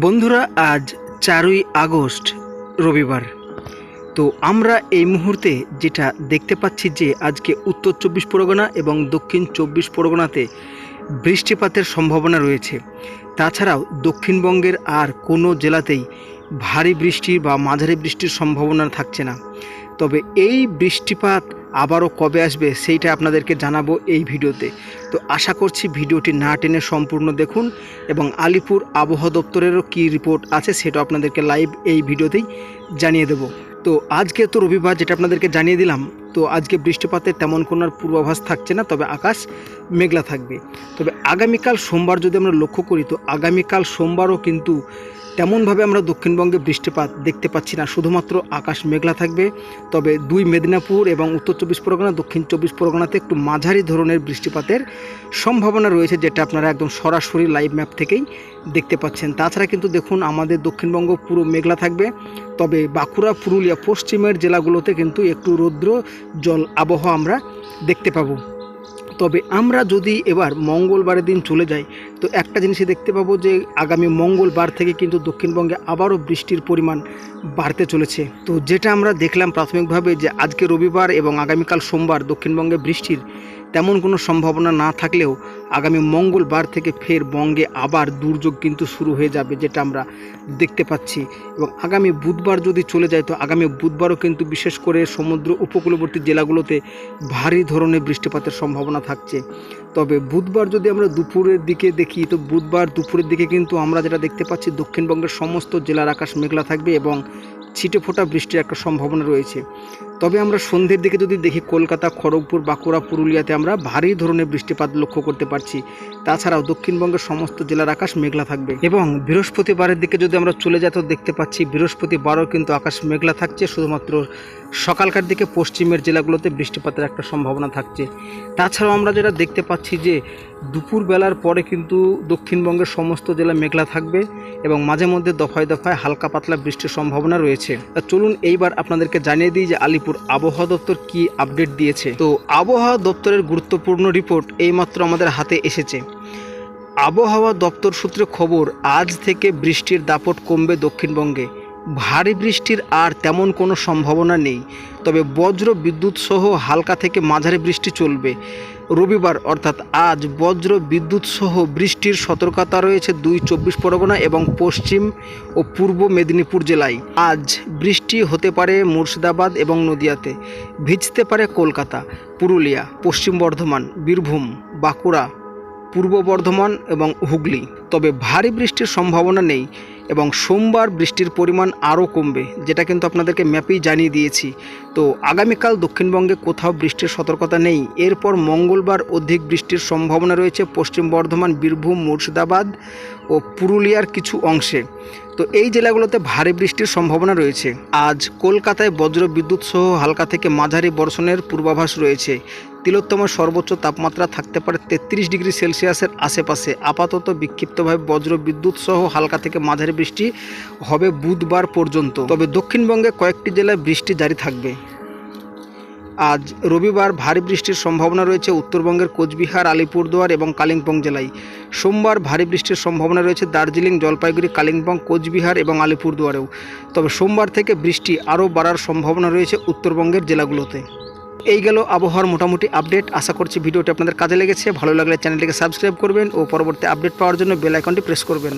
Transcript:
বন্ধুরা, আজ চারই আগস্ট, রবিবার। তো আমরা এই মুহূর্তে যেটা দেখতে পাচ্ছি যে আজকে উত্তর চব্বিশ পরগনা এবং দক্ষিণ চব্বিশ পরগনাতে বৃষ্টিপাতের সম্ভাবনা রয়েছে। তাছাড়াও দক্ষিণবঙ্গের আর কোনো জেলাতেই ভারী বৃষ্টি বা মাঝারি বৃষ্টির সম্ভাবনা থাকছে না। তবে এই বৃষ্টিপাত আবারও কবে আসবে সেইটা আপনাদেরকে জানাব এই ভিডিওতে। তো আশা করছি ভিডিওটি না টেনে সম্পূর্ণ দেখুন এবং আলিপুর আবহাওয়া দপ্তরেরও কী রিপোর্ট আছে সেটা আপনাদেরকে লাইভ এই ভিডিওতেই জানিয়ে দেব। তো আজকে তো রবিবার যেটা আপনাদেরকে জানিয়ে দিলাম, তো আজকে বৃষ্টিপাতের তেমন কোনো পূর্বাভাস থাকছে না, তবে আকাশ মেঘলা থাকবে। তবে আগামীকাল সোমবার যদি আমরা লক্ষ্য করি, তো আগামীকাল সোমবারও কিন্তু তেমনভাবে আমরা দক্ষিণবঙ্গে বৃষ্টিপাত দেখতে পাচ্ছি না। শুধুমাত্র আকাশ মেঘলা থাকবে, তবে দুই মেদিনীপুর এবং উত্তর চব্বিশ পরগনা, দক্ষিণ চব্বিশ পরগনাতে একটু মাঝারি ধরনের বৃষ্টিপাতের সম্ভাবনা রয়েছে, যেটা আপনারা একদম সরাসরি লাইভ ম্যাপ থেকেই দেখতে পাচ্ছেন। তাছাড়া কিন্তু দেখুন, আমাদের দক্ষিণবঙ্গ পুরো মেঘলা থাকবে, তবে বাঁকুড়া, পুরুলিয়া, পশ্চিমের জেলাগুলোতে কিন্তু একটু রৌদ্র জল আবহাওয়া আমরা দেখতে পাবো। তবে আমরা যদি এবার মঙ্গলবারের দিন চলে যাই, তো একটা জিনিসই দেখতে পাবো যে আগামী মঙ্গলবার থেকে কিন্তু দক্ষিণবঙ্গে আবারও বৃষ্টির পরিমাণ বাড়তে চলেছে। তো যেটা আমরা দেখলাম প্রাথমিকভাবে যে আজকে রবিবার এবং আগামীকাল সোমবার দক্ষিণবঙ্গে বৃষ্টির তেমন কোনো সম্ভাবনা না থাকলেও আগামী মঙ্গলবার থেকে ফের বঙ্গে আবার দুর্যোগ কিন্তু শুরু হয়ে যাবে, যেটা আমরা দেখতে পাচ্ছি। এবং আগামী বুধবার যদি চলে যায়, তো আগামী বুধবারও কিন্তু বিশেষ করে সমুদ্র উপকূলবর্তী জেলাগুলোতে ভারী ধরনের বৃষ্টিপাতের সম্ভাবনা থাকছে। তবে বুধবার যদি আমরা দুপুরের দিকে দেখি, তো বুধবার দুপুরের দিকে কিন্তু আমরা যেটা দেখতে পাচ্ছি, দক্ষিণবঙ্গের সমস্ত জেলার আকাশ মেঘলা থাকবে এবং ছিটে ফোটা বৃষ্টির একটা সম্ভাবনা রয়েছে। তবে আমরা সন্ধ্যের দিকে যদি দেখি, কলকাতা, খড়গপুর, বাঁকুড়া, পুরুলিয়াতে আমরা ভারী ধরনের বৃষ্টিপাত লক্ষ্য করতে পারছি। তাছাড়াও দক্ষিণবঙ্গের সমস্ত জেলার আকাশ মেঘলা থাকবে। এবং বৃহস্পতিবারের দিকে যদি আমরা চলে যাই, তো দেখতে পাচ্ছি বৃহস্পতিবারও কিন্তু আকাশ মেঘলা থাকছে। শুধুমাত্র সকালকার দিকে পশ্চিমের জেলাগুলোতে বৃষ্টিপাতের একটা সম্ভাবনা থাকছে। তাছাড়াও আমরা যেটা দেখতে পাচ্ছি যে, দুপুরবেলার পরে কিন্তু দক্ষিণবঙ্গের সমস্ত জেলা মেঘলা থাকবে এবং মাঝে মধ্যে দফায় দফায় হালকা পাতলা বৃষ্টির সম্ভাবনা রয়েছে তা চলুন এইবার আপনাদেরকে জানিয়ে দিই যে আলিপুর আবহাওয়া দপ্তর কি আপডেট দিয়েছে। তো আবহাওয়া দপ্তরের গুরুত্বপূর্ণ রিপোর্ট এইমাত্র আমাদের হাতে এসেছে। আবহাওয়া দপ্তর সূত্রে খবর, আজ থেকে বৃষ্টির দাপট কমবে দক্ষিণবঙ্গে। ভারী বৃষ্টির আর তেমন কোনো সম্ভাবনা নেই, তবে বজ্র বিদ্যুৎ সহ হালকা থেকে মাঝারি বৃষ্টি চলবে। রবিবার, অর্থাৎ আজ, বজ্র বিদ্যুৎ সহ বৃষ্টির সতর্কতা রয়েছে দুই চব্বিশ পরগনা এবং পশ্চিম ও পূর্ব মেদিনীপুর জেলায়। আজ বৃষ্টি হতে পারে মুর্শিদাবাদ এবং নদিয়াতে, ভিজতে পারে কলকাতা, পুরুলিয়া, পশ্চিম বর্ধমান, বীরভূম, বাঁকুড়া, পূর্ব বর্ধমান এবং হুগলি। তবে ভারী বৃষ্টির সম্ভাবনা নেই এবং সোমবার বৃষ্টির পরিমাণ আরও কমবে, যেটা কিন্তু আপনাদেরকে ম্যাপেই জানিয়ে দিয়েছি। তো আগামীকাল দক্ষিণবঙ্গে কোথাও বৃষ্টির সতর্কতা নেই। এরপর মঙ্গলবার অধিক বৃষ্টির সম্ভাবনা রয়েছে পশ্চিম বর্ধমান, বীরভূম, মুর্শিদাবাদ ও পুরুলিয়ার কিছু অংশে। তো এই জেলাগুলোতে ভারী বৃষ্টির সম্ভাবনা রয়েছে। আজ কলকাতায় বজ্র বিদ্যুৎ সহ হালকা থেকে মাঝারি বর্ষণের পূর্বাভাস রয়েছে। তিলোত্তমার সর্বোচ্চ তাপমাত্রা থাকতে পারে তেত্রিশ ডিগ্রি সেলসিয়াসের আশেপাশে। আপাতত বিক্ষিপ্তভাবে বজ্র বিদ্যুৎ সহ হালকা থেকে মাঝারি বৃষ্টি হবে বুধবার পর্যন্ত। তবে দক্ষিণবঙ্গে কয়েকটি জেলায় বৃষ্টি জারি থাকবে। আজ রবিবার ভারী বৃষ্টির সম্ভাবনা রয়েছে উত্তরবঙ্গের কোচবিহার, আলিপুরদুয়ার এবং কালিম্পং জেলায়। সোমবার ভারী বৃষ্টির সম্ভাবনা রয়েছে দার্জিলিং, জলপাইগুড়ি, কালিম্পং, কোচবিহার এবং আলিপুরদুয়ারেও। তবে সোমবার থেকে বৃষ্টি আরও বাড়ার সম্ভাবনা রয়েছে উত্তরবঙ্গের জেলাগুলোতে। এই গেল আবহাওয়ার মোটামুটি আপডেট। আশা করছি ভিডিওটি আপনাদের কাজে লেগেছে। ভালো লাগলে চ্যানেলটিকে সাবস্ক্রাইব করবেন ও পরবর্তী আপডেট পাওয়ার জন্য বেল আইকনটি প্রেস করবেন।